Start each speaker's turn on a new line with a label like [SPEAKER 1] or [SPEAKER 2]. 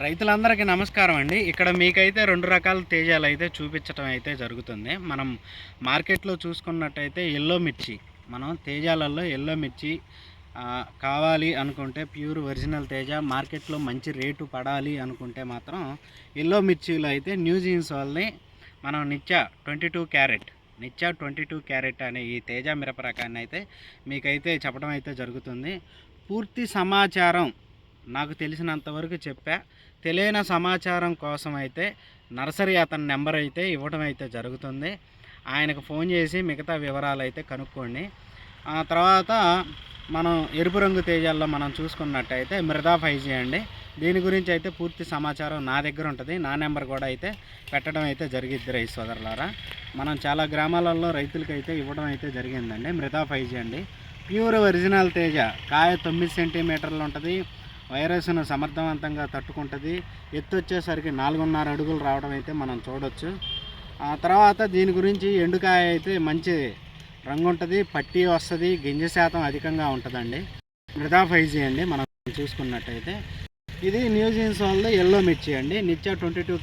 [SPEAKER 1] రైతులందరికీ నమస్కారం అండి. ఇక్కడ మీకైతే రెండు రకాల తేజాలు అయితే చూపించడం అయితే జరుగుతుంది. మనం మార్కెట్లో చూసుకున్నట్టయితే ఎల్లో మిర్చి. మనం తేజాలలో ఎల్లో మిర్చి కావాలి అనుకుంటే ప్యూర్ ఒరిజినల్ తేజ మార్కెట్లో మంచి రేటు పడాలి అనుకుంటే మాత్రం ఎల్లో మిర్చిలో అయితే న్యూ జీన్స్ వాళ్ళని మనం Nithya twenty two carat Nithya twenty two carat అనే ఈ తేజ మిరప రకాన్ని అయితే మీకైతే చెప్పడం అయితే జరుగుతుంది. పూర్తి సమాచారం నాకు తెలిసినంత వరకు చెప్పా. తెలియని సమాచారం కోసం అయితే నర్సరీ అతని నెంబర్ అయితే ఇవ్వడం అయితే జరుగుతుంది. ఆయనకు ఫోన్ చేసి మిగతా వివరాలు అయితే కనుక్కోండి. ఆ తర్వాత మనం ఎరుపు రంగు తేజాల్లో మనం చూసుకున్నట్టయితే మృదా ఫైవ్ అండి. దీని గురించి అయితే పూర్తి సమాచారం నా దగ్గర ఉంటుంది. నా నెంబర్ కూడా అయితే పెట్టడం అయితే జరిగిద్ది రైతు సోదరులారా. మనం చాలా గ్రామాలలో రైతులకైతే అయితే ఇవ్వడం అయితే జరిగిందండి. మృదా ఫైవ్ అండి. Pure original Teja. కాయ తొమ్మిది సెంటీమీటర్లు ఉంటుంది. వైరస్ను సమర్థవంతంగా తట్టుకుంటుంది. ఎత్తు వచ్చేసరికి నాలుగున్నర అడుగులు రావడం అయితే మనం చూడవచ్చు ఆ తర్వాత దీని గురించి ఎండుకాయ అయితే మంచి రంగు ఉంటుంది పట్టి వస్తుంది గింజ శాతం అధికంగా ఉంటుందండి. మృదా ఫైజీ అండి మనం చూసుకున్నట్టయితే. ఇది న్యూజిన్స్ వాళ్ళది ఎల్లో మిర్చి అండి. నిత్య ట్వంటీ టూ